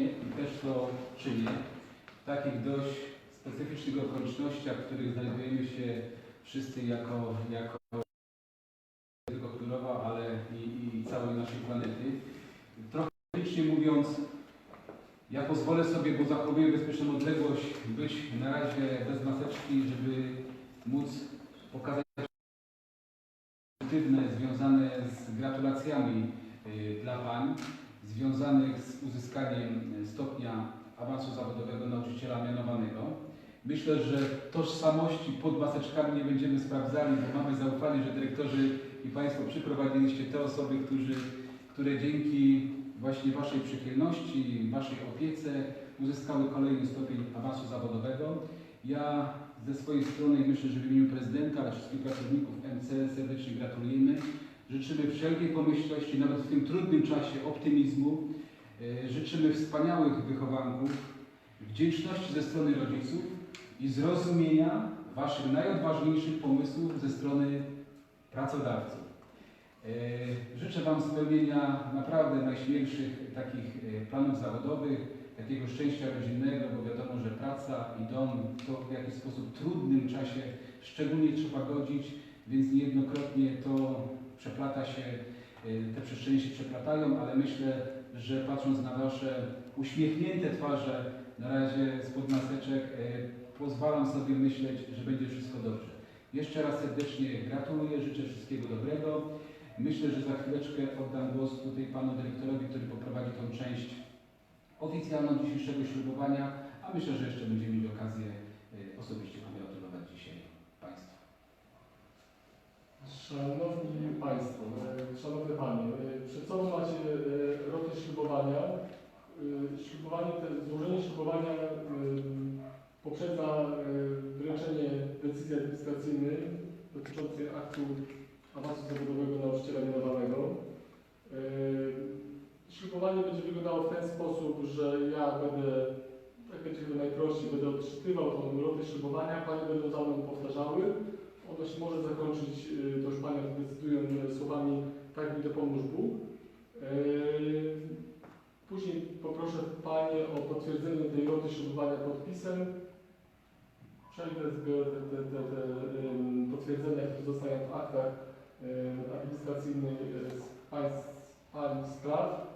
i też to czynię. W takich dość specyficznych okolicznościach, w których znajdujemy się wszyscy jako, jako nie tylko Knurowa, ale i, i całej naszej planety. Trochę licznie mówiąc, ja pozwolę sobie, bo zachowuję bezpieczną odległość, być na razie bez maseczki, żeby móc pokazać pozytywne związane z gratulacjami y, dla pań, związanych z uzyskaniem y, stopnia awansu zawodowego nauczyciela mianowanego. Myślę, że tożsamości pod maseczkami nie będziemy sprawdzali, bo mamy zaufanie, że dyrektorzy i Państwo przyprowadziliście te osoby, którzy, które dzięki właśnie Waszej przychylności, Waszej opiece uzyskały kolejny stopień awansu zawodowego. Ja ze swojej strony myślę, że w imieniu prezydenta, ale wszystkich pracowników MC serdecznie gratulujemy. Życzymy wszelkiej pomyślności, nawet w tym trudnym czasie optymizmu. E, Życzymy wspaniałych wychowanków, wdzięczności ze strony rodziców i zrozumienia Waszych najodważniejszych pomysłów ze strony pracodawców. E, Życzę Wam spełnienia naprawdę najśmielszych takich e, planów zawodowych, takiego szczęścia rodzinnego, bo wiadomo, że praca i dom to w jakiś sposób trudnym czasie szczególnie trzeba godzić, więc niejednokrotnie to przeplata się, e, te przestrzenie się przeplatają, ale myślę, że patrząc na Wasze uśmiechnięte twarze, na razie spod maseczek, e, pozwalam sobie myśleć, że będzie wszystko dobrze. Jeszcze raz serdecznie gratuluję, życzę wszystkiego dobrego. Myślę, że za chwileczkę oddam głos tutaj panu dyrektorowi, który poprowadzi tą część oficjalną dzisiejszego ślubowania, a myślę, że jeszcze będziemy mieli okazję y, osobiście Szanowni Państwo, e, Szanowne Panie, e, przed sobą macie e, roty ślubowania. E, Ślubowanie, te, złożenie ślubowania e, poprzedza e, wręczenie decyzji administracyjnej dotyczącej aktu awansu zawodowego nauczyciela mianowanego. E, Ślubowanie będzie wyglądało w ten sposób, że ja będę, tak będzie chyba najprościej, będę odczytywał tą rotę ślubowania, Panie będą za mną powtarzały. Ono się może zakończyć, y, to już Panie decydują y, słowami tak mi dopomóż Bóg. Yy, Później poproszę Panie o potwierdzenie tej roty ślubowania podpisem. Przejdę, zbiorę te, te, te, te potwierdzenia, które zostają w aktach administracyjnych y, z Państw, Pań spraw.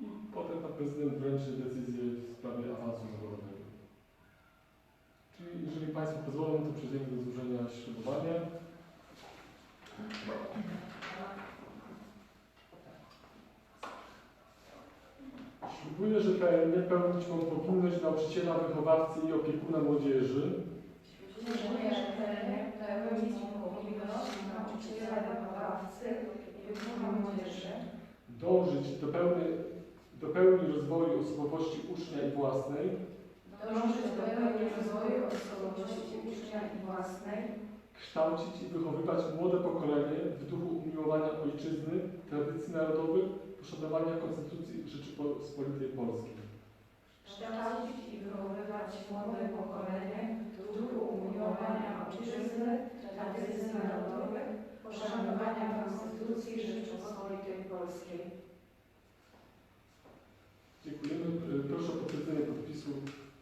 I potem Pan Prezydent wręczy decyzję w sprawie awansu zawodowego. Czyli jeżeli Państwo pozwolą, to przejdziemy do złożenia ślubowania. Ślubuję, że tajemnie pełnić mą powinność nauczyciela, wychowawcy i opiekuna młodzieży, Ślubuję rzetelnie pełnić powinność nauczyciela, wychowawcy i wychowania młodzieży, dążyć do pełnej, do pełni rozwoju osobowości ucznia i własnej, dążyć do pełni rozwoju osobowości ucznia i własnej, kształcić i wychowywać młode pokolenie w duchu umiłowania ojczyzny, tradycji narodowych, poszanowania Konstytucji Rzeczypospolitej Polskiej. kształcić i wychowywać młode pokolenie w duchu umiłowania ojczyzny, tradycji narodowych, poszanowania Konstytucji Rzeczypospolitej Polskiej. Dziękujemy. Y, Proszę o potwierdzenie podpisu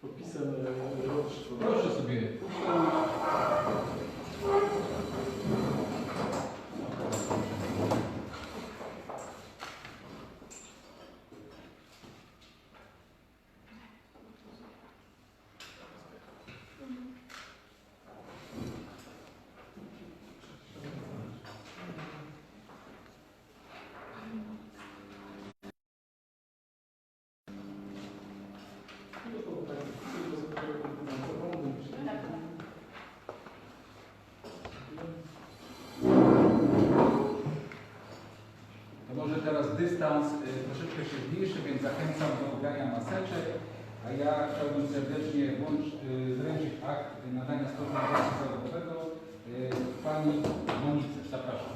podpisem e. Proszę sobie To może teraz dystans y, troszeczkę się zmniejszy, więc zachęcam do ubrania maseczek. A ja chciałbym serdecznie włącz, y, wręczyć akt nadania stopnia zawodowego y, pani Monice. Zapraszam.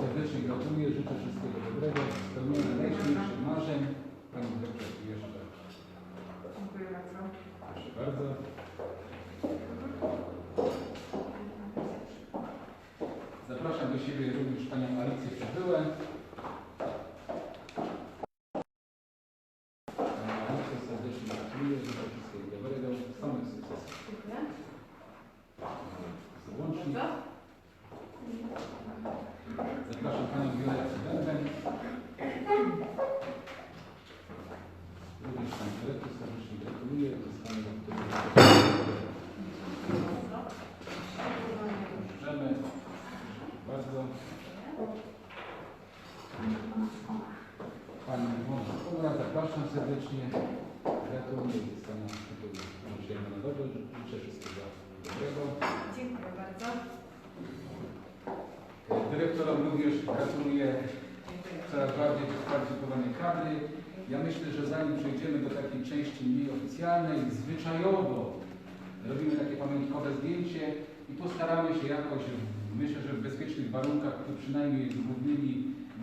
Serdecznie gratuluję, życzę wszystkiego dobrego, spełnienia najśmielszych marzeń. Pani dyrektor jeszcze. Dziękuję bardzo. Proszę bardzo. Zapraszam do siebie również Panią Alicję Przybyłę. Pani Alicję serdecznie gratuluję, życzę wszystkiego dobrego, samych sukcesów. Dziękuję. Zapraszam Panią Violetę Bęben. Również Pani Dyrektor serdecznie gratuluję uzyskania Możemy. Bardzo. Pani Iwona Komora, zapraszam serdecznie. Gratuluję uzyskania tytułu nauczyciela narodowego. Życzę wszystkiego dobrego. Dziękuję bardzo. Dyrektorom również gratuluję coraz bardziej wykwalifikowanej kadry. Ja myślę, że zanim przejdziemy do takiej części mniej oficjalnej, zwyczajowo robimy takie pamiątkowe zdjęcie i postaramy się jakoś, myślę, że w bezpiecznych warunkach, to przynajmniej z głównymi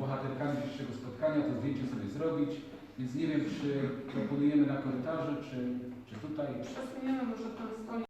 bohaterkami dzisiejszego spotkania, to zdjęcie sobie zrobić. Więc nie wiem, czy proponujemy na korytarzu, czy, czy tutaj. Przesuniemy może ten stolik.